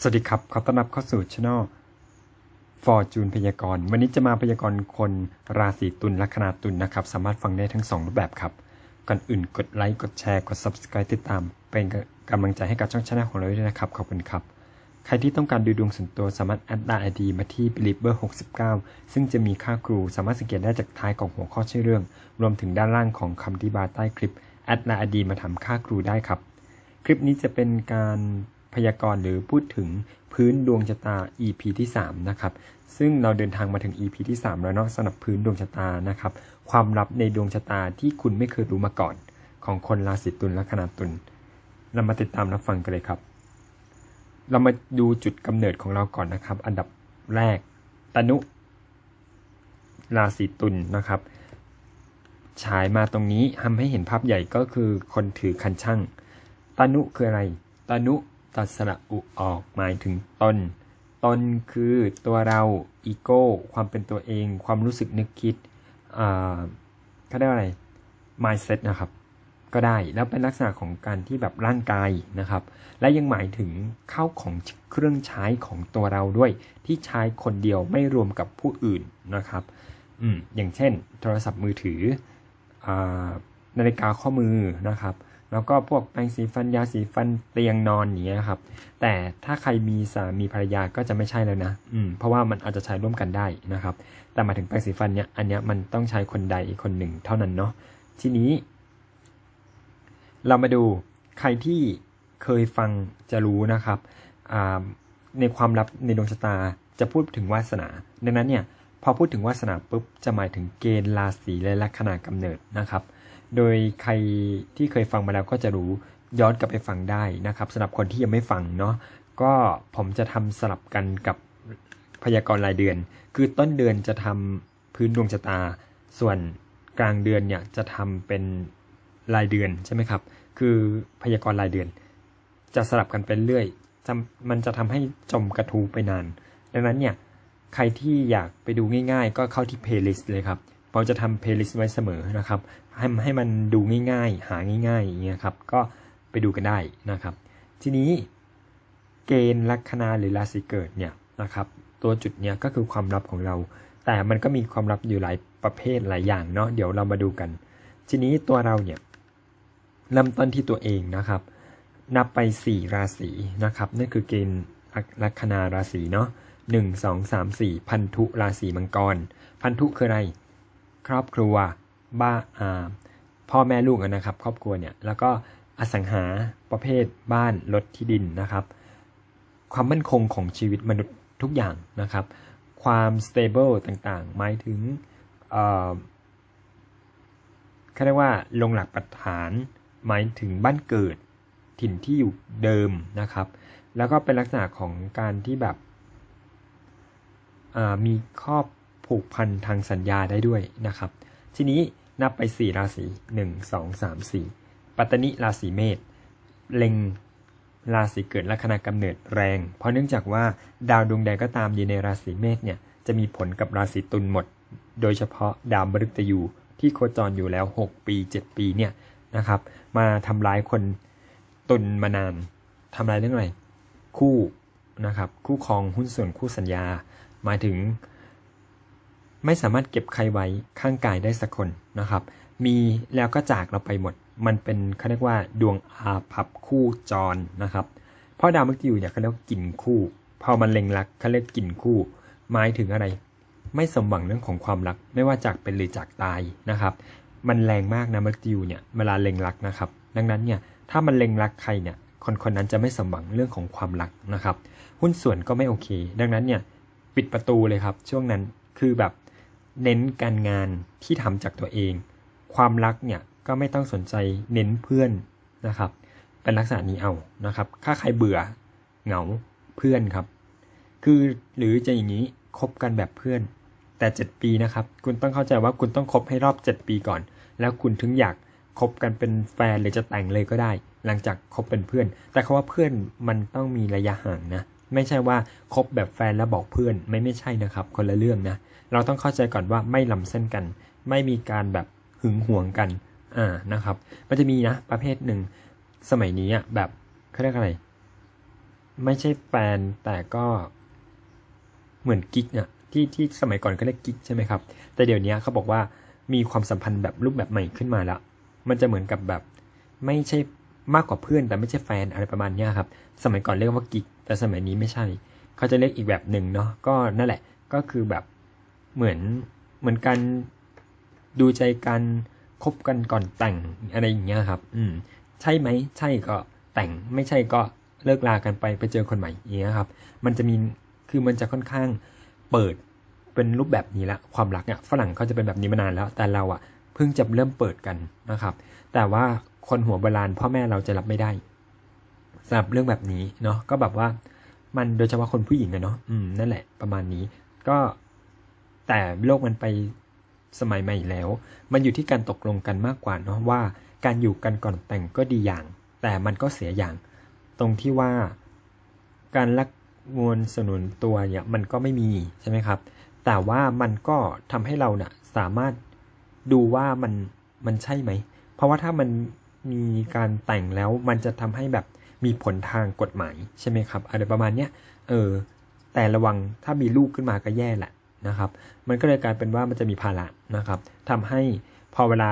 สวัสดีครับ ขอต้อนรับเข้าสู่ช anel ฟอร์จูนพยากรณ์ วันนี้จะมาพยากรณ์คนราศีตุลลัคนาตุลนะครับ สามารถฟังได้ทั้ง 2 รูปแบบครับ ก่อนอื่นกดไลค์ กดแชร์ กด Subscribe ติดตาม เป็นกำลังใจให้กับช่องช anel ของเราด้วยนะครับ ขอบคุณครับ ใครที่ต้องการดูดวงส่วนตัวสามารถแอดไลน์ไอดีมาที่ belieber 69 ซึ่งจะมีค่าครู สามารถสังเกตได้จากท้ายของหัวข้อชื่อเรื่อง รวมถึงด้านล่างของคำอธิบายใต้คลิปแอดไลน์ไอดีมาทำค่าครูได้ครับ คลิปนี้จะเป็นการ พยากรณ์หรือพูดถึงพื้นดวงชะตา EP ที่3นะครับซึ่งเราเดินทางมาถึง EP ที่ 3 แล้วเนาะสำหรับพื้นดวงชะตานะครับความลับในดวงชะตาที่คุณไม่เคยรู้มาก่อน ของคนราศีตุลและคณาตุลเรามาติดตามรับฟังกันเลยครับ เรามาดูจุดกำเนิดของเราก่อนนะครับ อันดับแรกตนุราศีตุลนะครับฉายมาตรงนี้ทำให้เห็นภาพใหญ่ก็คือคนถือคันช่างตานุคืออะไรตานุ ตัดสระอุออกหมายถึงตน ตนคือตัวเราอีโก้ ความเป็นตัวเอง ความรู้สึกนึกคิดเขาเรียกว่าอะไร mindset นะครับ ก็ได้ แล้วเป็นลักษณะของการที่แบบร่างกายนะครับ และยังหมายถึงเข้าของเครื่องใช้ของตัวเราด้วย ที่ใช้คนเดียวไม่รวมกับผู้อื่นนะครับ อืมอย่างเช่น โทรศัพท์มือถืออนาฬิกาข้อมือนะครับ แล้วก็พวกแปรงสีฟันยาสีฟันเตียงนอนอย่างเงี้ยครับ แต่ถ้าใครมีสามีภรรยาก็จะไม่ใช่แล้วนะ อืม เพราะว่ามันอาจจะใช้ร่วมกันได้นะครับ แต่มาถึงแปรงสีฟันเนี่ยอันเนี้ยมันต้องใช้คนใดคนหนึ่งเท่านั้นเนาะ ทีนี้ เรามาดูใครที่เคยฟังจะรู้นะครับอ่าในความลับในดวงชะตาจะพูดถึงวาสนา ดังนั้นเนี่ยพอพูดถึงวาสนาปุ๊บจะหมายถึงเกณฑ์ราศีและลัคนากำเนิดนะครับ โดยใครที่เคยฟังมาแล้วก็จะรู้ย้อนกลับไปฟังได้นะครับสำหรับคนที่ยังไม่ฟังเนาะก็ผมจะทำสลับกันกับพยากรณ์รายเดือน คือต้นเดือนจะทำพื้นดวงชะตา ส่วนกลางเดือนเนี่ยจะทำเป็นรายเดือนใช่ไหมครับ คือพยากรณ์รายเดือน จะสลับกันไปเรื่อยมันจะทำให้จมกระทูไปนาน ดังนั้นเนี่ยใครที่อยากไปดูง่าย ๆ ก็เข้าที่ playlist เลยครับ เราจะทำ playlist ไว้เสมอนะครับให้ให้มันดูง่ายๆ หาง่ายๆอย่างเงี้ยครับก็ไปดูกันได้นะครับ ทีนี้เกณฑ์ลัคนาหรือราศีเกิดเนี่ยนะครับตัวจุดเนี้ยก็คือความลับของเรา แต่มันก็มีความลับอยู่หลายประเภทหลายอย่างเนาะเดี๋ยวเรามาดูกัน ทีนี้ตัวเราเนี่ยเริ่มต้นที่ตัวเองนะครับ นับไป 4 ราศีนะครับนั่นคือเกณฑ์ลัคนาราศีเนาะหนึ่งสองสามสี่พันธุราศีมังกร พันธุคืออะไร ครอบครัวบ้าอ่าพ่อแม่ลูกนะครับ ครอบครัวเนี่ยแล้วก็อสังหาประเภทบ้านรถที่ดินนะครับ ความมั่นคงของชีวิตมนุษย์ทุกอย่างนะครับ ความ stable ต่างๆ หมายถึงเอ่อเขาเรียกว่าลงหลักปักฐาน หมายถึงบ้านเกิดถิ่นที่อยู่เดิมนะครับ แล้วก็เป็นลักษณะของการที่แบบมีข้อบ ผูกพันทางสัญญาได้ด้วยนะครับ ทีนี้นับไป 4 ราศี 1 2 3 4 ปัตตนิราศีเมษเล็งราศีเกิดลัคนากำเนิดแรง เพราะเนื่องจากว่าดาวดวงใดก็ตามอยู่ในราศีเมษเนี่ยจะมีผลกับราศีตุลหมด โดยเฉพาะดาวมฤตยูที่โคจรอยู่แล้ว 6 ปี 7 ปีเนี่ยนะครับมาทำร้ายคนตุลมานานทำร้ายเรื่องอะไร คู่นะครับคู่ครองหุ้นส่วนคู่สัญญา หมายถึง ไม่สามารถเก็บใครไว้ข้างกายได้สักคนนะครับ มีแล้วก็จากเราไปหมด มันเป็นเขาเรียกว่าดวงอาภัพคู่จรนะครับ เพราะดาวมฤตยูเนี่ยเขาเรียกกลิ่นคู่ พอมันเล็งรักเขาเรียกกลิ่นคู่ หมายถึงอะไร ไม่สมหวังเรื่องของความรัก ไม่ว่าจากเป็นหรือจากตายนะครับ มันแรงมากนะมฤตยูเนี่ยเวลาเล็งรักนะครับ ดังนั้นเนี่ยถ้ามันเล็งรักใครเนี่ยคนคนนั้นจะไม่สมหวังเรื่องของความรักนะครับ หุ้นส่วนก็ไม่โอเค ดังนั้นเนี่ยปิดประตูเลยครับช่วงนั้นคือแบบ เน้นการงานที่ทำจากตัวเอง ความรักเนี่ยก็ไม่ต้องสนใจเน้นเพื่อนนะครับ เป็นลักษณะนี้เอานะครับ ถ้าใครเบื่อเหงาเพื่อนครับ คือหรือจะอย่างนี้คบกันแบบเพื่อน แต่ 7 ปีนะครับ คุณต้องเข้าใจว่าคุณต้องคบให้รอบ 7 ปีก่อน แล้วคุณถึงอยากคบกันเป็นแฟนหรือจะแต่งเลยก็ได้ หลังจากคบเป็นเพื่อน แต่คาว่าเพื่อนมันต้องมีระยะห่างนะ ไม่ใช่ว่าคบแบบแฟนแล้วบอกเพื่อน ไม่ไม่ใช่นะครับ คนละเรื่องนะ เราต้องเข้าใจก่อนว่าไม่ล้ำเส้นกัน ไม่มีการแบบหึงหวงกัน อ่า นะครับ มันจะมีนะ ประเภทหนึ่ง สมัยนี้อะแบบเขาเรียกอะไร ไม่ใช่แฟนแต่ก็เหมือนกิ๊กเนี่ยที่ที่สมัยก่อนก็เรียกกิ๊กใช่ไหมครับ แต่เดี๋ยวนี้เขาบอกว่ามีความสัมพันธ์แบบรูปแบบใหม่ขึ้นมาแล้ว มันจะเหมือนกับแบบ ไม่ใช่ มากกว่าเพื่อนแต่ไม่ใช่แฟนอะไรประมาณนี้ครับ สมัยก่อนเรียกว่ากิ๊กแต่สมัยนี้ไม่ใช่ เขาจะเรียกอีกแบบหนึ่งเนาะก็นั่นแหละก็คือแบบเหมือนเหมือนกันดูใจกันคบกันก่อนแต่งอะไรอย่างเงี้ยครับ อืม ใช่ไหมใช่ก็แต่งไม่ใช่ก็เลิกลากันไปไปเจอคนใหม่อย่างเงี้ยครับ มันจะมีคือมันจะค่อนข้างเปิดเป็นรูปแบบนี้ละความรักเนี่ยฝรั่งเขาจะเป็นแบบนี้มานานแล้ว แต่เราอะเพิ่งจะเริ่มเปิดกันนะครับ แต่ว่า คนหัวโบราณพ่อแม่เราจะรับไม่ได้สำหรับเรื่องแบบนี้เนาะก็แบบว่ามันโดยเฉพาะคนผู้หญิงอะเนาะอืมนั่นแหละประมาณนี้ ก็แต่โลกมันไปสมัยใหม่แล้ว มันอยู่ที่การตกลงกันมากกว่าเนาะว่าการอยู่กันก่อนแต่งก็ดีอย่าง แต่มันก็เสียอย่าง ตรงที่ว่าการรักงวนสนุนตัวเนี่ยมันก็ไม่มีใช่ไหมครับ แต่ว่ามันก็ทำให้เราเนี่ยสามารถดูว่ามันมันใช่ไหม เพราะว่าถ้ามัน มีการแต่งแล้วมันจะทำให้แบบมีผลทางกฎหมายใช่ไหมครับอะไรประมาณเนี้ยเออแต่ระวังถ้ามีลูกขึ้นมาก็แย่แหละนะครับ มันก็เลยกลายเป็นว่ามันจะมีภาระนะครับทำให้พอเวลา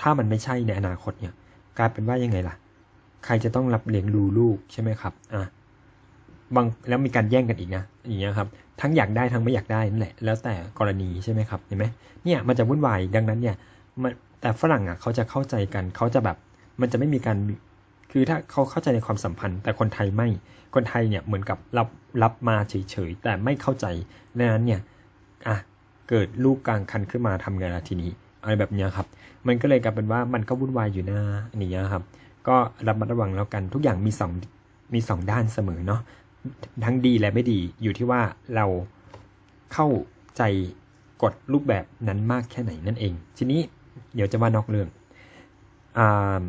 ถ้ามันไม่ใช่ในอนาคตเนี่ยกลายเป็นว่ายังไงล่ะ ใครจะต้องรับเลี้ยงดูลูกใช่ไหมครับอะบางแล้วมีการแย่งกันอีกนะอย่างเงี้ยครับทั้งอยากได้ทั้งไม่อยากได้นั่นแหละแล้วแต่กรณีใช่ไหมครับเห็นไหมเนี่ยมันจะวุ่นวายดังนั้นเนี่ยมันแต่ฝรั่งอะเขาจะเข้าใจกันเขาจะแบบ มันจะไม่มีการคือถ้าเขาเข้าใจในความสัมพันธ์ แต่คนไทยไม่คนไทยเนี่ยเหมือนกับรับรับมาเฉยๆแต่ไม่เข้าใจดังนั้นเนี่ยอะเกิดลูกกลางคันขึ้นมาทำไงล่ะทีนี้อะไรแบบเนี้ยครับ มันก็เลยกลายเป็นว่ามันก็วุ่นวายอยู่นะอย่างเงี้ยครับ ก็ระมัดระวังแล้วกันทุกอย่างมีสองมีสองด้านเสมอเนาะทั้งดีและไม่ดีอยู่ที่ว่าเราเข้าใจกฎรูปแบบนั้นมากแค่ไหนนั่นเอง ทีนี้เดี๋ยวจะว่านอกเรื่องอ่า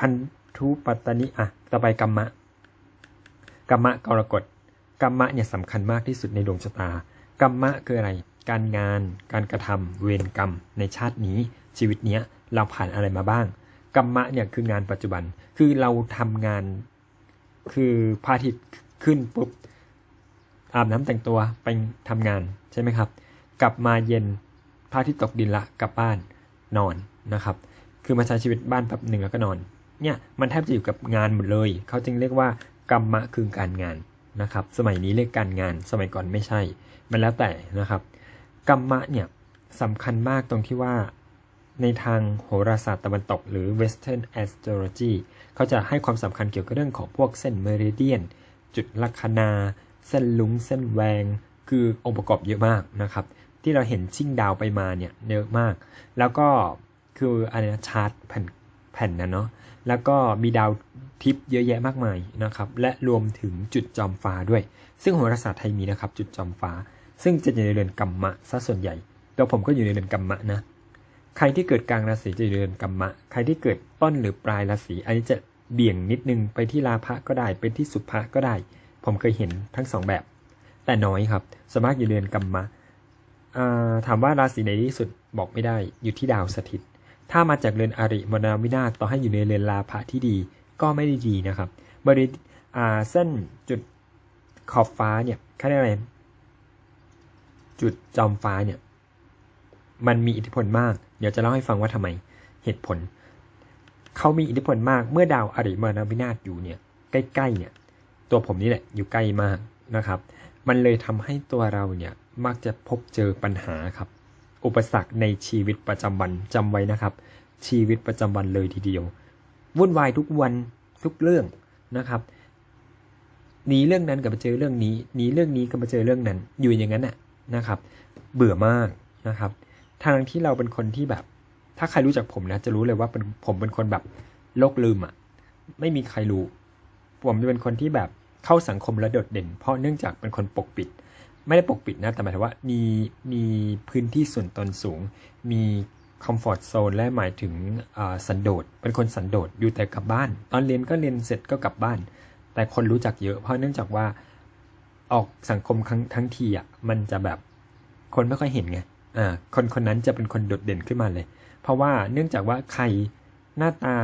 พันธุปัตตนิอะต่อไปกรรมะกรรมะกรกฎกรรมะเนี่ยสำคัญมากที่สุดในดวงชะตากรรมะคืออะไร การงาน การกระทำเวรกรรม ในชาตินี้ ชีวิตเนี้ยเราผ่านอะไรมาบ้างกรรมะเนี่ยคืองานปัจจุบันคือเราทำงาน คือพระอาทิตย์ขึ้นปุ๊บอาบน้ำแต่งตัวไปทำงานใช่ไหมครับ กลับมาเย็นพระอาทิตย์ตกดินละกลับบ้านนอนนะครับ คือมาใช้ชีวิตบ้านแป๊บหนึ่งแล้วก็นอน เนี่ยมันแทบจะอยู่กับงานหมดเลย เขาจึงเรียกว่ากรรมะคือการงานนะครับ สมัยนี้เรียกการงาน สมัยก่อนไม่ใช่ มันแล้วแต่นะครับ กรรมะเนี่ยสำคัญมากตรงที่ว่าในทางโหราศาสตร์ตะวันตก หรือ Western Astrology เขาจะให้ความสำคัญเกี่ยวกับเรื่องของพวกเส้นเมริเดียน จุดลัคนา เส้นลุง เส้นแวง คือองค์ประกอบเยอะมากนะครับ ที่เราเห็นชิ่งดาวไปมาเนี่ยเยอะมาก แล้วก็คืออะไรนะชาร์ตแผ่น แผ่นนะเนาะแล้วก็มีดาวทิพย์เยอะแยะมากมายนะครับ และรวมถึงจุดจอมฟ้าด้วย ซึ่งโหราศาสตร์ไทยมีนะครับ จุดจอมฟ้า ซึ่งจะอยู่ในเรือนกัมมะซะส่วนใหญ่ตัวผมก็อยู่ในเรือนกัมมะนะใครที่เกิดกลางราศีจะอยู่ในเรือนกัมมะ ใครที่เกิดต้นหรือปลายราศีอันนี้จะเบี่ยงนิดนึงไปที่ราพะก็ได้ไปที่สุภะก็ได้ ผมเคยเห็นทั้งสองแบบ แต่น้อยครับสวนมากอยู่เรือนกัมมะถามว่าราศีไหนที่สุดบอกไม่ได้อยู่ที่ดาวสถิต ถ้ามาจากเรือนอริมนาวินาศต่อให้อยู่ในเรือนลาภะที่ดีก็ไม่ได้ดีนะครับ บริอ่าเส้นจุดขอบฟ้าเนี่ยเขาเรียกอะไรจุดจอมฟ้าเนี่ย มันมีอิทธิพลมาก เดี๋ยวจะเล่าให้ฟังว่าทำไมเหตุผล เขามีอิทธิพลมากเมื่อดาวอริมนาวินาศอยู่เนี่ย ใกล้ๆเนี่ย ตัวผมนี่แหละอยู่ใกล้มากนะครับ มันเลยทำให้ตัวเราเนี่ยมักจะพบเจอปัญหาครับ อุปสรรคในชีวิตประจำวันจำไว้นะครับ ชีวิตประจำวันเลยทีเดียววุ่นวายทุกวันทุกเรื่องนะครับหนีเรื่องนั้นก็มาเจอเรื่องนี้หนีเรื่องนี้ก็มาเจอเรื่องนั้น อยู่อย่างนั้นน่ะนะครับ เบื่อมากนะครับทางที่เราเป็นคนที่แบบ ถ้าใครรู้จักผมนะ จะรู้เลยว่าเป็นผมเป็นคนแบบโลกลืมอะ ไม่มีใครรู้ ผมจะเป็นคนที่แบบเข้าสังคมและโดดเด่น เพราะเนื่องจากเป็นคนปกปิด ไม่ได้ปกปิดนะ แต่หมายถึงว่ามีมีพื้นที่ส่วนตนสูง มีคอมฟอร์ z โซนและหมายถึงสันโดษเป็นคนสันโดษอยู่แต่กลับบ้าน ตอนเรียนก็เรียนเสร็จก็กลับบ้าน แต่คนรู้จักเยอะเพราะเนื่องจากว่าออกสังคมครั้งทั้งทีอะมันจะแบบคนไม่ค่อยเห็นไงอ่าคนคนนั้นจะเป็นคนโดดเด่นขึ้นมาเลย เพราะว่าเนื่องจากว่าใครหน้าตา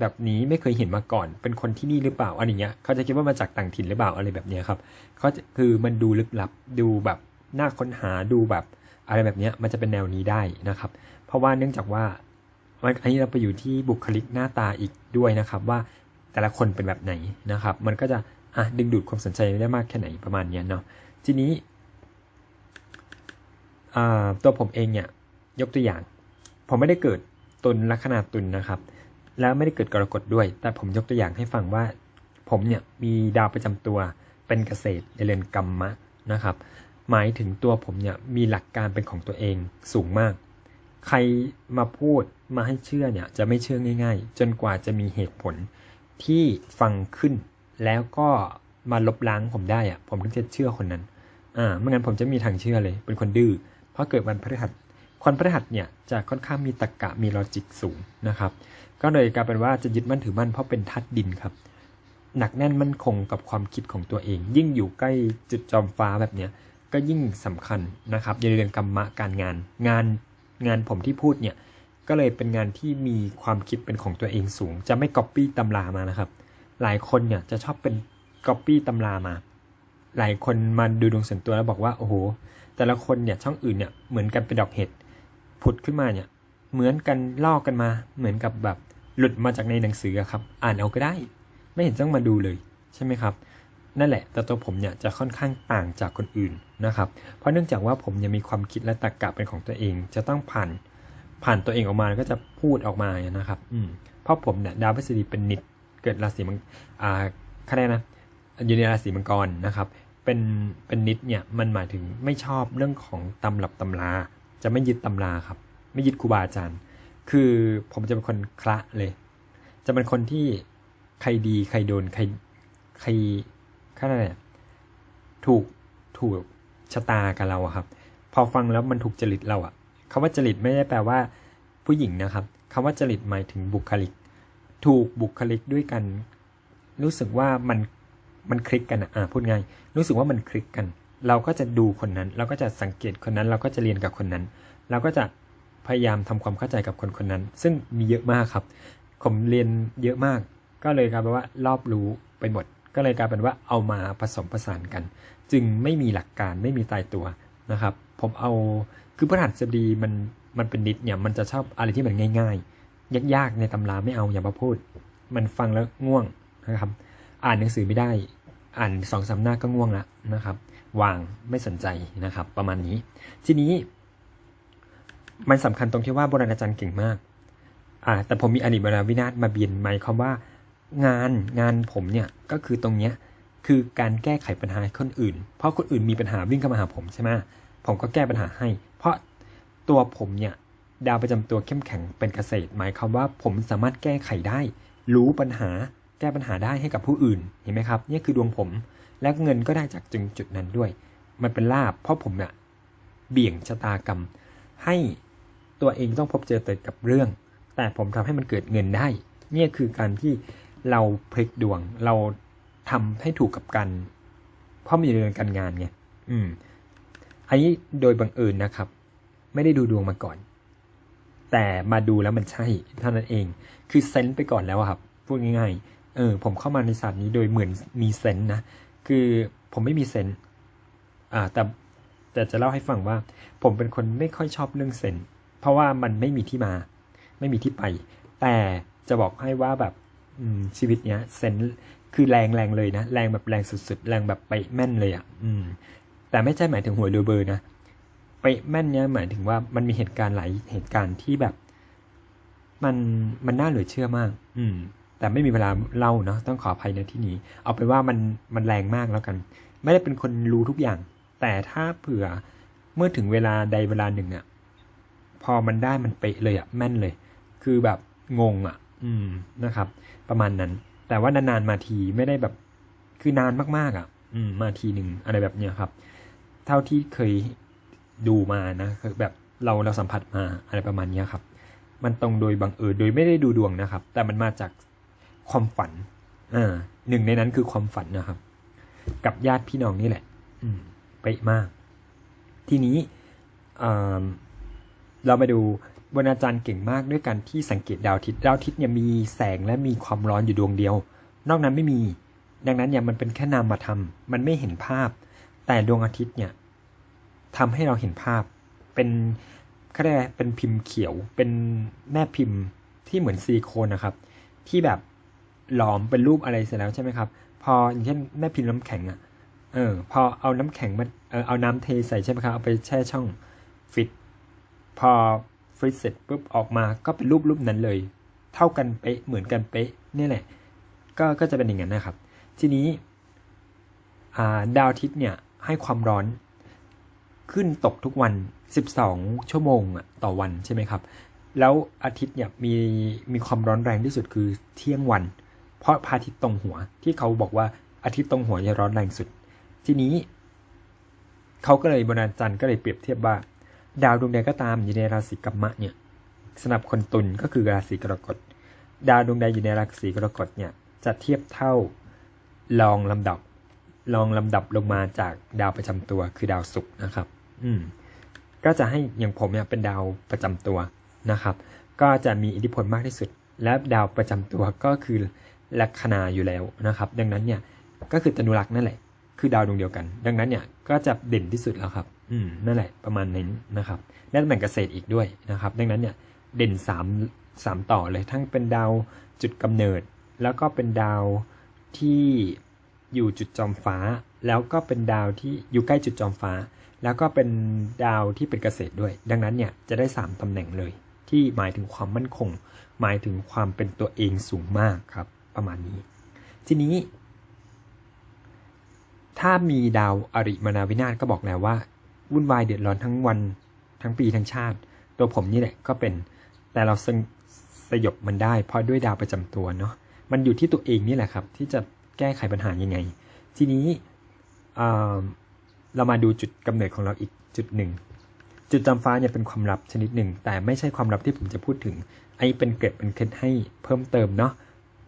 แบบนี้ไม่เคยเห็นมาก่อน เป็นคนที่นี่หรือเปล่าอะไรเงี้ยเขาจะคิดว่ามาจากต่างถิ่นหรือเปล่าอะไรแบบเนี้ยครับเขาคือมันดูลึกลับดูแบบน่าค้นหาดูแบบอะไรแบบเนี้ยมันจะเป็นแนวนี้ได้นะครับ เพราะว่าเนื่องจากว่าอันนี้เราไปอยู่ที่บุคลิกหน้าตาอีกด้วยนะครับ ว่าแต่ละคนเป็นแบบไหนนะครับ มันก็จะอะดึงดูดความสนใจได้มากแค่ไหนประมาณนี้เนาะทีนี้ตัวผมเองเนี่ยยกตัวอย่าง ผมไม่ได้เกิดตุลลัคนาตุลนะครับ แล้วไม่ได้เกิดกรกฎด้วย แต่ผมยกตัวอย่างให้ฟังว่า ผมเนี่ยมีดาวประจำตัวเป็นเกษตรในเรือนกรรมะนะครับ หมายถึงตัวผมเนี่ยมีหลักการเป็นของตัวเองสูงมาก ใครมาพูดมาให้เชื่อเนี่ยจะไม่เชื่อง่าย ๆ จนกว่าจะมีเหตุผลที่ฟังขึ้น แล้วก็มาลบล้างผมได้อะผมถึงจะเชื่อคนนั้นอ่าไม่งั้นผมจะมมีทางเชื่อเลย เป็นคนดื้อเพราะเกิดวันพฤหัส คนพฤหัสเนี่ยจะค่อนข้างมีตรกะมีลอจิกสูงนะครับ ก็เลยกลายเป็นว่าจะยึดมั่นถือมั่นเพราะเป็นทัดดินครับ หนักแน่นมั่นคงกับความคิดของตัวเอง ยิ่งอยู่ใกล้จุดจอมฟ้าแบบเนี้ยก็ยิ่งสำคัญนะครับในเรื่องกรรมะการงาน งานงานผมที่พูดเนี่ยก็เลยเป็นงานที่มีความคิดเป็นของตัวเองสูง จะไม่ก๊อปปี้ตำรามานะครับ หลายคนเนี่ยจะชอบเป็นก๊อปปี้ตำรามา หลายคนมาดูดวงส่วนตัวแล้วบอกว่าโอ้โหแต่ละคนเนี่ยช่องอื่นเนี่ยเหมือนกันเป็นดอกเห็ด ผุดขึ้นมาเนี่ย เหมือนกันลอกกันมา เหมือนกับแบบหลุดมาจากในหนังสือครับ อ่านเอาก็ได้ ไม่เห็นต้องมาดูเลยใช่ไหมครับ นั่นแหละ แต่ตัวผมเนี่ยจะค่อนข้างต่างจากคนอื่นนะครับ เพราะเนื่องจากว่าผมยังมีความคิดและตรรกะเป็นของตัวเอง จะต้องผ่านผ่านตัวเองออกมาแล้วก็จะพูดออกมานะครับ อืมเพราะผมเนี่ยดาวพฤษฎีเป็นนิดเกิดราศีมังอ่าคะแนนนะอยู่ในราศีมังกรนะครับ เป็นเป็นนิดเนี่ยมันหมายถึงไม่ชอบเรื่องของตำรับตำรา จะไม่ยึดตำราครับ ไม่ยึดครูบาอาจารย์ คือผมจะเป็นคนคละเลย จะเป็นคนที่ใครดีใครโดนใครใครข้าอะไรอะถูกถูกชะตากับเราครับ พอฟังแล้วมันถูกจริตเราอะคำว่าจริตไม่ได้แปลว่า ผู้หญิงนะครับคำว่าจริตหมายถึงบุคลิก ถูกบุคลิกด้วยกัน รู้สึกว่ามันมันคลิกกันอะอะพูดง่ายรู้สึกว่ามันคลิกกัน เราก็จะดูคนนั้น เราก็จะสังเกตคนนั้น เราก็จะเรียนกับคนนั้น เราก็จะพยายามทำความเข้าใจกับคนคนนั้น ซึ่งมีเยอะมากครับ ผมเรียนเยอะมาก ก็เลยกลายเป็นว่ารอบรู้ไปหมด ก็เลยกลายเป็นว่าเอามาผสมผสานกัน จึงไม่มีหลักการไม่มีตายตัวนะครับ ผมเอาคือพระหัสบดีมันมันเป็นนิดเนี่ยมันจะชอบอะไรที่มันง่าย ๆ ยากๆ ในตำราไม่เอาอย่ามาพูด มันฟังแล้วง่วงนะครับ อ่านหนังสือไม่ได้ อ่านสองสามหน้าก็ง่วงละนะครับ วางไม่สนใจนะครับ ประมาณนี้ ทีนี้ มันสำคัญตรงที่ว่าโบราณอาจารย์เก่งมาก อ่า แต่ผมมีอนิบราวินาศมาเบียนหมายความว่างานงานผมเนี่ยก็คือตรงเนี้ยคือการแก้ไขปัญหาคนอื่น เพราะคนอื่นมีปัญหาวิ่งเข้ามาหาผมใช่ไหมผมก็แก้ปัญหาให้ เพราะตัวผมเนี่ยดาวประจำตัวเข้มแข็งเป็นเกษตร หมายความว่าผมสามารถแก้ไขได้ รู้ปัญหาแก้ปัญหาได้ให้กับผู้อื่นเห็นไหมครับนี่คือดวงผม และเงินก็ได้จากจึงจุดนั้นด้วย มันเป็นลาบเพราะผมเนี่ยเบี่ยงชะตากรรม ให้ตัวเองต้องพบเจอแต่กับเรื่อง แต่ผมทำให้มันเกิดเงินได้ เนี่ยคือการที่เราพลิกดวง เราทำให้ถูกกับกัน เพราะมีเรื่องการงานไงอืมอันนี้โดยบังเอิญนะครับ ไม่ได้ดูดวงมาก่อน แต่มาดูแล้วมันใช่เท่านั้นเอง คือเซนส์ไปก่อนแล้วครับพูดง่ายๆเออผมเข้ามาในศาสตร์นี้โดยเหมือนมีเซนส์นะ คือผมไม่มีเซนอ่าแต่แต่จะเล่าให้ฟังว่า ผมเป็นคนไม่ค่อยชอบเรื่องเซนเพราะว่ามันไม่มีที่มา ไม่มีที่ไป แต่จะบอกให้ว่าแบบอืชีวิตเนี้ยเซนคือแรงแรงเลยนะ แรงแบบแรงสุดๆ แรงแบบไปแม่นเลยอะ่ะอืม แต่ไม่ใช่หมายถึงหวยโดยเบอร์นะไปแม่นเนี้ยหมายถึงว่ามันมีเหตุการณ์หลายเหตุการณ์ที่แบบ มันมันน่าเหลือเชื่อมาก อืม แต่ไม่มีเวลาเล่าเนาะต้องขออภัยในที่นี้ เอาเป็นว่ามันมันแรงมากแล้วกัน ไม่ได้เป็นคนรู้ทุกอย่าง แต่ถ้าเผื่อเมื่อถึงเวลาใดเวลาหนึ่งอะ่ะพอมันได้มันเป๊ะเลยอะ่ะแม่นเลย คือแบบงงอะ่ะอืมนะครับ ประมาณนั้น แต่ว่านานๆมาทีไม่ได้แบบคือนานมากๆอะ่ะ อืม มาทีหนึ่งอะไรแบบเนี้ยครับ เท่าที่เคยดูมานะคือแบบเราเราสัมผัสมาอะไรประมาณเนี้ยครับ มันตรงโดยบังเอิญโดยไม่ได้ดูดวงนะครับ แต่มันมาจาก ความฝันอ่าหนึ่งในนั้นคือความฝันนะครับ กับญาติพี่น้องนี่แหละ อืมเป๊ะมาก ทีนี้อ่าเรามาดูบนอาจารย์เก่งมากด้วยการที่สังเกตดาวอาทิตย์ดาวอาทิตย์เนี่ยมีแสงและมีความร้อนอยู่ดวงเดียว นอกนั้นไม่มี ดังนั้นเนี่ยมันเป็นแค่นามธรรมมันไม่เห็นภาพ แต่ดวงอาทิตย์เนี่ยทำให้เราเห็นภาพ เป็นเขาเรียกอะไรเป็นพิมพ์เขียว เป็นแม่พิมพ์ที่เหมือนซิลิโคนนะครับ ที่แบบ หลอมเป็นรูปอะไรเสร็จแล้วใช่ไหมครับ พออย่างเช่นแม่พิมพ์น้ำแข็งอะเออพอเอาน้ำแข็งมาเออเอาน้ำเทใส่ใช่ไหมครับเอาไปแช่ช่องฟิตพอฟรีเสร็จปุ๊บออกมาก็เป็นรูปรูปนั้นเลย เท่ากันเป๊ะเหมือนกันเป๊ะนี่แหละ ก็ก็จะเป็นอย่างนั้นนะครับ ทีนี้าดาวอาทิตย์เนี่ยให้ความร้อนขึ้นตกทุกวัน 12 ชั่วโมงต่อวันใช่ไหมครับ แล้วอาทิตย์เนี่ยมีมีความร้อนแรงที่สุดคือเที่ยงวัน เพราะพระอาทิตย์ตรงหัวที่เขาบอกว่าอาทิตย์ตรงหัวจะร้อนแรงสุด ทีนี้ เขาก็เลยบนอาจารย์ก็เลยเปรียบเทียบว่า ดาวดวงใดก็ตามอยู่ในราศีกัมมะเนี่ยสำหรับคนตุลก็คือราศีกรกฎ ดาวดวงใดอยู่ในราศีกรกฎเนี่ยจะเทียบเท่าลองลำดับลองลำดับลงมาจากดาวประจำตัวคือดาวศุกร์นะครับ อืม ก็จะให้อย่างผมเนี่ยเป็นดาวประจำตัวนะครับ ก็จะมีอิทธิพลมากที่สุด และดาวประจำตัวก็คือ ลัคนาอยู่แล้วนะครับ ดังนั้นเนี่ยก็คือตนุรักษ์นั่นแหละ คือดาวดวงเดียวกัน ดังนั้นเนี่ยก็จะเด่นที่สุดแล้วครับ อืมนั่นแหละประมาณนั้นนะครับ และตำแหน่งเกษตรอีกด้วยนะครับ ดังนั้นเนี่ยเด่นสามสามต่อเลย ทั้งเป็นดาวจุดกำเนิด แล้วก็เป็นดาวที่อยู่จุดจอมฟ้า แล้วก็เป็นดาวที่อยู่ใกล้จุดจอมฟ้า แล้วก็เป็นดาวที่เป็นเกษตรด้วย ดังนั้นเนี่ยจะได้สามตำแหน่งเลย ที่หมายถึงความมั่นคง หมายถึงความเป็นตัวเองสูงมากครับ ประมาณนี้ ทีนี้ ถ้ามีดาวอริมานาวินาศก็บอกแล้วว่า วุ่นวายเดือดร้อนทั้งวันทั้งปีทั้งชาติ ตัวผมนี่แหละก็เป็นแต่เราสสยบมันได้เพราะด้วยดาวประจำตัวเนาะมันอยู่ที่ตัวเองนี่แหละครับ ที่จะแก้ไขปัญหายังไง ทีนี้อ่าเรามาดูจุดกำเนิดของเราอีกจุดหนึ่งจุดจำฟ้าเนี่ยเป็นความลับชนิดหนึ่ง แต่ไม่ใช่ความลับที่ผมจะพูดถึงไอ้เป็นเกร็ดเป็นเคล็ดให้เพิ่มเติมเนาะ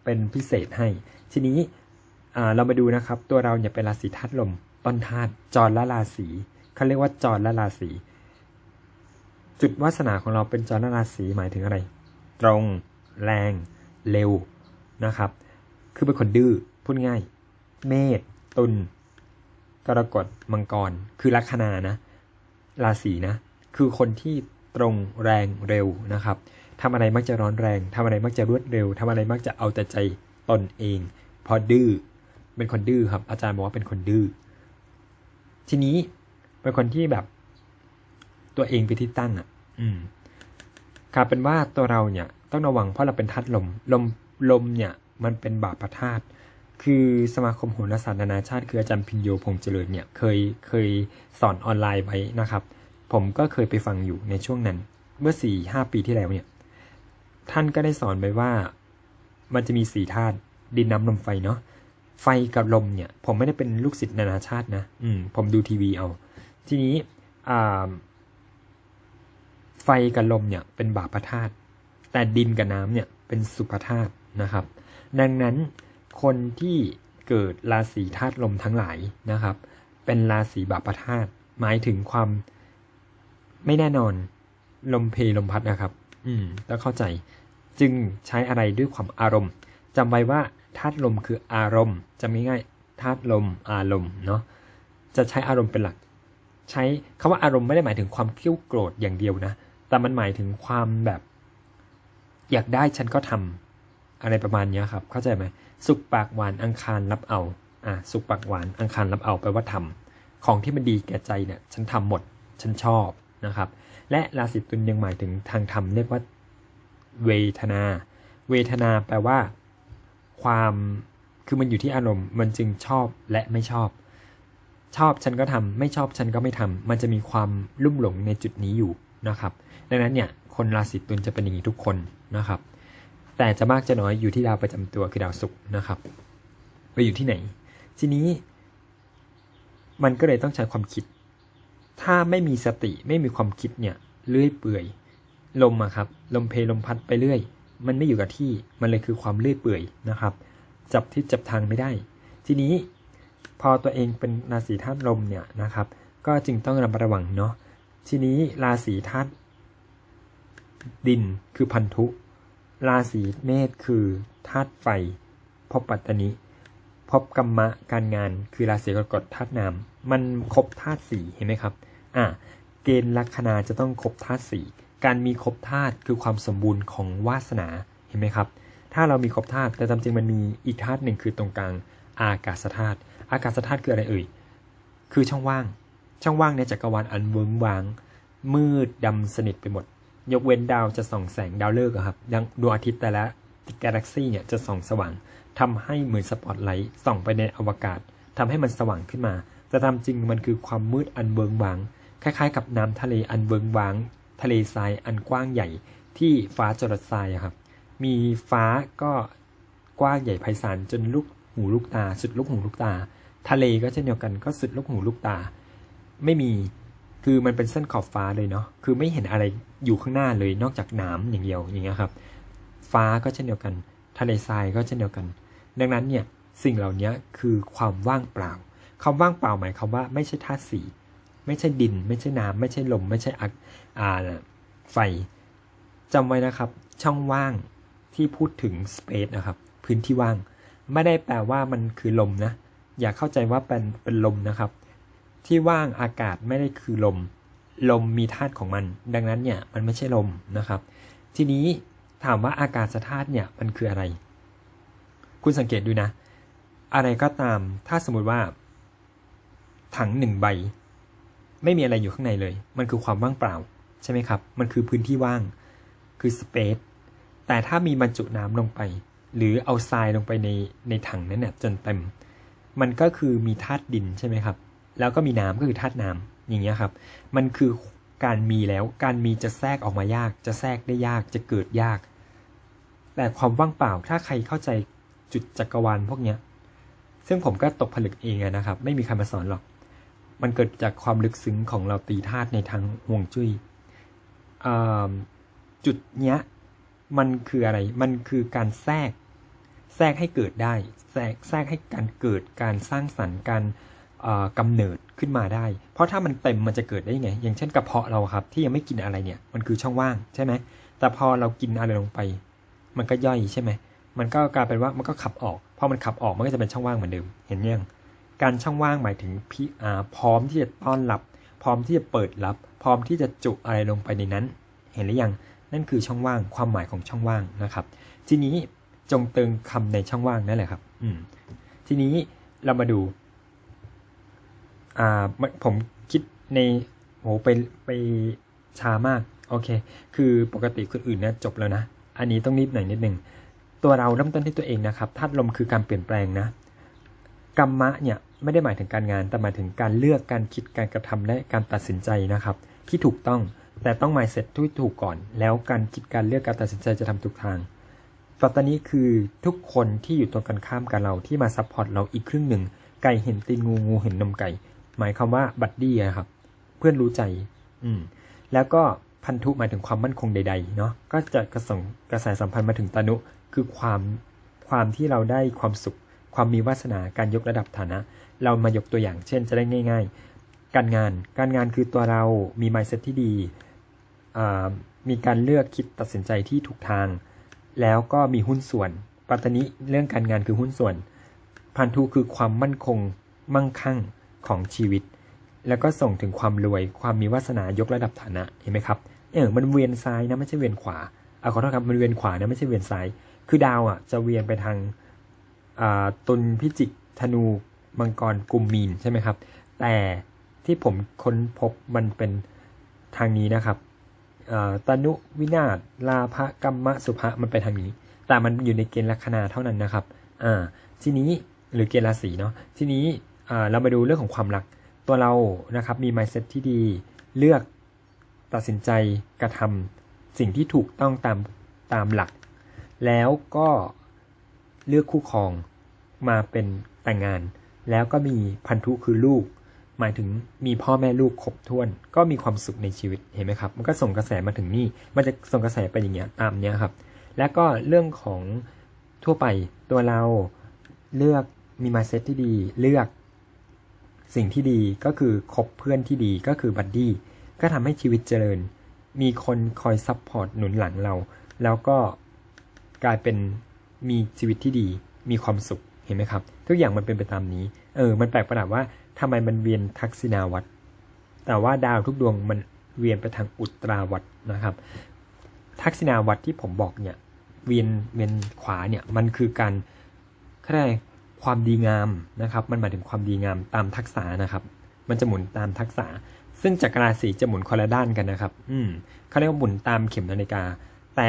เป็นพิเศษให้ ทีนี้เรามาดูนะครับตัวเราเนี่ยเป็นราศีธาตุลม ต้นธาตุจรละราศีเขาเรียกว่าจรละราศีจุดวาสนาของเราเป็นจรละราศีหมายถึงอะไร ตรง แรง เร็วนะครับ คือเป็นคนดื้อพูดง่าย เมษตุลกรกฎมังกร คือลัคนานะ ราศีนะ คือคนที่ ตรงแรงเร็วนะครับทำอะไรมักจะร้อนแรงทำอะไรมักจะรวดเร็วทำอะไรมักจะเอาแต่ใจตนเอง พอดื้อเป็นคนดื้อครับ อาจารย์บอกว่าเป็นคนดื้อทีนี้เป็นคนที่แบบ ตัวเองไปนที่ตั้งอะ อืมกลายเป็นว่าตัวเราเนี่ย ต้องระวังเพราะเราเป็นธาตุลม ลมลมเนี่ย มันเป็นบาปประธาตคือสมาคมโหราศาสตร์นานาชาติ คืออาจารย์พินโยพงษ์เจริญเนี่ยเคยเคยสอนออนไลน์ไว้นะครับ ผมก็เคยไปฟังอยู่ในช่วงนั้น เมื่อสี่ห้าปีที่แล้วเนี่ย ท่านก็ได้สอนไว้ว่ามันจะมีสี่ธาตุดินน้ำลมไฟเนาะไฟกับลมเนี่ย ผมไม่ได้เป็นลูกศิษย์นานาชาตินะ อืม ผมดูทีวีเอา ทีนี้อ่าไฟกับลมเนี่ย เป็นบาปธาตุแต่ดินกับน้ำเนี่ยเป็นสุภธาตุนะครับ ดังนั้นคนที่เกิดราศีธาตุลมทั้งหลายนะครับ เป็นราศีบาปธาตุหมายถึงความ ไม่แน่นอน ลมเพลลมพัดนะครับ อืมต้องเข้าใจ จึงใช้อะไรด้วยความอารมณ์จำไว้ว่าธาตุลมคืออารมณ์จำง่ายๆธาตุลมอารมณ์เนาะจะใช้อารมณ์เป็นหลัก ใช้คำว่าอารมณ์ไม่ได้หมายถึงความเคี่ยวโกรธอย่างเดียวนะ แต่มันหมายถึงความแบบ อยากได้ฉันก็ทำอะไรประมาณเนี้ยครับ เข้าใจไหม สุกปากหวานอังคารรับเอา อะ สุกปากหวานอังคารรับเอาแปลว่าทำของที่มันดีแก่ใจเนี่ย ฉันทำหมด ฉันชอบ นะครับ และราศีตุลยังหมายถึงทางธรรมเรียกว่าเวทนา เวทนาแปลว่า ความคือมันอยู่ที่อารมณ์มันจึงชอบและไม่ชอบ ชอบฉันก็ทำไม่ชอบฉันก็ไม่ทำมันจะมีความลุ่มหลงในจุดนี้อยู่นะครับ ดังนั้นเนี่ยคนราศีตุลจะเป็นอย่างนี้ทุกคนนะครับ แต่จะมากจะน้อยอยู่ที่ดาวประจำตัวคือดาวศุกร์นะครับไปอยู่ที่ไหน ทีนี้ มันก็เลยต้องใช้ความคิด ถ้าไม่มีสติไม่มีความคิดเนี่ยเลื่อยเปื่อย ลมอะครับ ลมเพลลมพัดไปเรื่อย มันไม่อยู่กับที่มันเลยคือความเลื่อยเปื่อยนะครับ จับทิศจับทางไม่ได้ ทีนี้พอตัวเองเป็นราศีธาตุลมเนี่ยนะครับ ก็จึงต้องระมัดระวังเนาะทีนี้ราศีธาตุดินคือพันธุ ราศีเมษคือธาตุไฟพบปัตตนิ พบกรรมะการงานคือราศีกรกฎธาตุน้ำมันครบธาตุสี่เห็นไหมครับอะเกณฑ์ลัคนาจะต้องครบธาตุสี่การมีครบธาตุคือความสมบูรณ์ของวาสนาเห็นไหมครับ ถ้าเรามีครบธาตุแต่จริงมันมีอีกธาตุหนึ่งคือตรงกลางอากาศธาตุอากาศธาตุคืออะไรเอ่ยคือช่องว่าง ช่องว่างในจักรวาลอันเวิ้งวาง มืดดำสนิทไปหมด ยกเว้นดาวจะส่องแสงดาวฤกษ์ครับยังดวงอาทิตย์แต่ละกาแล็กซี่เนี่ยจะส่องสว่าง ทำให้เหมือนสปอตไลท์ส่องไปในอวกาศทำให้มันสว่างขึ้นมา แต่ตามจริงมันคือความมืดอันเบิงบาง คล้ายๆ กับน้ำทะเลอันเบิงบาง ทะเลทรายอันกว้างใหญ่ที่ฟ้าจรดทรายอะครับ มีฟ้าก็กว้างใหญ่ไพศาลจนลูกหูลูกตา สุดลูกหูลูกตา ทะเลก็เช่นเดียวกันก็สุดลูกหูลูกตา ไม่มีคือมันเป็นเส้นขอบฟ้าเลยเนาะ คือไม่เห็นอะไรอยู่ข้างหน้าเลยนอกจากน้ำอย่างเดียวอย่างเงี้ยครับ ฟ้าก็เช่นเดียวกัน ทะเลทรายก็เช่นเดียวกัน ดังนั้นเนี่ยสิ่งเหล่านี้คือความว่างเปล่าคำว่างเปล่าหมายความว่าไม่ใช่ธาตุสีไม่ใช่ดิน ไม่ใช่น้ำไม่ใช่ลม ไม่ใช่อักอ่าไฟจำไว้นะครับ ช่องว่างที่พูดถึง space นะครับ พื้นที่ว่าง ไม่ได้แปลว่ามันคือลมนะ อย่าเข้าใจว่าเป็นเป็นลมนะครับ ที่ว่างอากาศไม่ได้คือลม ลมมีธาตุของมัน ดังนั้นเนี่ยมันไม่ใช่ลมนะครับ ทีนี้ถามว่าอากาศธาตุเนี่ยมันคืออะไร คุณสังเกตดูนะ อะไรก็ตามถ้าสมมติว่า ถังหนึ่งใบ ไม่มีอะไรอยู่ข้างในเลย มันคือความว่างเปล่า ใช่ไหมครับ มันคือพื้นที่ว่าง คือสเปซแต่ถ้ามีบรรจุน้ำลงไป หรือเอาทรายลงไปในในถังนั้นเนี่ยจนเต็ม มันก็คือมีธาตุดินใช่ไหมครับ แล้วก็มีน้ำก็คือธาตุน้ำอย่างเงี้ยครับ มันคือการมีแล้วการมีจะแทรกออกมายาก จะแทรกได้ยากจะเกิดยาก แต่ความว่างเปล่าถ้าใครเข้าใจ จุดจักรวาลพวกเนี้ย ซึ่งผมก็ตกผลึกเองนะครับ ไม่มีใครมาสอนหรอก มันเกิดจากความลึกซึ้งของเราตีธาตุในทางห่วงจุ้ยจุดเนี้ยมันคืออะไร มันคือการแทรก แทรกให้เกิดได้ แทรกแทรกให้การเกิด การสร้างสรรค์การเอ่อกำเนิดขึ้นมาได้ เพราะถ้ามันเต็มมันจะเกิดได้ไง อย่างเช่นกระเพาะเราครับ ที่ยังไม่กินอะไรเนี่ย มันคือช่องว่างใช่ไหม แต่พอเรากินอะไรลงไป มันก็ย่อยใช่ไหม มันก็กลายเป็นว่ามันก็ขับออกพอมันขับออกมันก็จะเป็นช่องว่างเหมือนเดิมเห็นยังการช่องว่างหมายถึงพพร้อมที่จะต้อนรับ พร้อมที่จะเปิดรับ พร้อมที่จะจุอะไรลงไปในนั้น เห็นหรือยังนั่นคือช่องว่างความหมายของช่องว่างนะครับ ทีนี้จงเติมคำในช่องว่างนั่นแหละครับ อืมทีนี้เรามาดูอ่าผมคิดในโหไปไปช้ามากโอเค คือปกติคนอื่นเนี่ยจบแล้วนะ อันนี้ต้องรีบหน่อยนิดนึง ตัวเราเริ่มต้นที่ตัวเองนะครับธาตุลมคือการเปลี่ยนแปลงนะกรรมะเนี่ยไม่ได้หมายถึงการงาน แต่หมายถึงการเลือกการคิดการกระทำและการตัดสินใจนะครับ ที่ถูกต้องแต่ต้อง mindset ที่ถูกก่อน แล้วการคิดการเลือกการตัดสินใจจะทำทุกทางปัตตานีคือทุกคนที่อยู่ตรงกันข้ามกับเราที่มาซัพพอร์ตเราอีกครึ่งหนึ่งไก่เห็นตีนงูงูเห็นนมไก่ หมายความว่าบัดดี้อะครับ เพื่อนรู้ใจ อืมแล้วก็พันธุหมายถึงความมั่นคงใดๆเนาะก็จะกระส่งกระแสสัมพันธ์มาถึงตานุ คือความความที่เราได้ความสุข ความมีวาสนาการยกระดับฐานะ เรามายกตัวอย่างเช่นจะได้ง่าย ๆ การงานการงานคือตัวเรามี mindset ที่ดีมีการเลือกคิดตัดสินใจที่ถูกทาง แล้วก็มีหุ้นส่วนปัตตานิเรื่องการงานคือหุ้นส่วน พันธุคือความมั่นคง มั่งคั่งของชีวิต แล้วก็ส่งถึงความรวย ความมีวาสนายกระดับฐานะเห็นไหมครับเออมันเวียนซ้ายนะไม่ใช่เวียนขวาเอาขอโทษครับมันเวียนขวานะไม่ใช่เวียนซ้าย คือดาวอะจะเวียนไปทางตุลพิจิกธนูมังกรกุมมีนใช่ไหมครับ แต่ที่ผมค้นพบมันเป็นทางนี้นะครับตนุวินาศลาภกรรมะสุภะมันไปทางนี้ แต่มันอยู่ในเกณฑ์ลัคนาเท่านั้นนะครับอ่าทีนี้หรือเกณฑ์ราศีเนาะทีนี้เรามาดูเรื่องของความรัก ตัวเรานะครับมี mindset ที่ดีเลือกตัดสินใจกระทำสิ่งที่ถูกต้องตามตามหลัก แล้วก็เลือกคู่ครองมาเป็นแต่งงาน แล้วก็มีพันธุคือลูก หมายถึงมีพ่อแม่ลูกครบถ้วน ก็มีความสุขในชีวิตเห็นไหมครับ มันก็ส่งกระแสมาถึงนี่มันจะส่งกระแสไปอย่างเงี้ยตามเนี้ยครับ แล้วก็เรื่องของทั่วไปตัวเราเลือกมีมาเซตที่ดี เลือกสิ่งที่ดีก็คือคบเพื่อนที่ดีก็คือบัดดี้ก็ทำให้ชีวิตเจริญ มีคนคอยซัพพอร์ตหนุนหลังเรา แล้วก็ กลายเป็นมีชีวิตที่ดีมีความสุขเห็นไหมครับ ทุกอย่างมันเป็นไปตามนี้ เออ มันแปลกประหลาดว่าทำไมมันเวียนทักษิณาวัตแต่ว่าดาวทุกดวงมันเวียนไปทางอุตราวัตนะครับ ทักษิณาวัตที่ผมบอกเนี่ยเวียนเวียนขวาเนี่ยมันคือการเขาเรียกอะไรความดีงามนะครับ มันหมายถึงความดีงามตามทักษะนะครับ มันจะหมุนตามทักษะ ซึ่งจักรราศีจะหมุนคนละด้านกันนะครับ อืมเขาเรียกว่าหมุนตามเข็มนาฬิกา แต่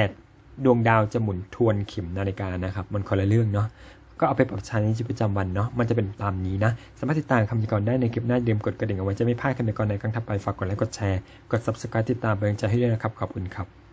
ดวงดาวจะหมุนทวนเข็มนาฬิกานะครับ มันคนละเรื่องเนาะก็เอาไปปรับใช้ในชีวิตประจำวันเนาะ มันจะเป็นตามนี้นะ สามารถติดตามคำพยากรณ์ได้ในคลิปหน้าเดิมกดกระดิ่งเอาไว้จะไม่พลาดคำพยากรณ์ในครั้งถัดไป ฝากกดไลค์ กดแชร์ กด subscribe ติดตามเป็นกำลังใจให้ด้วยนะครับ ขอบคุณครับ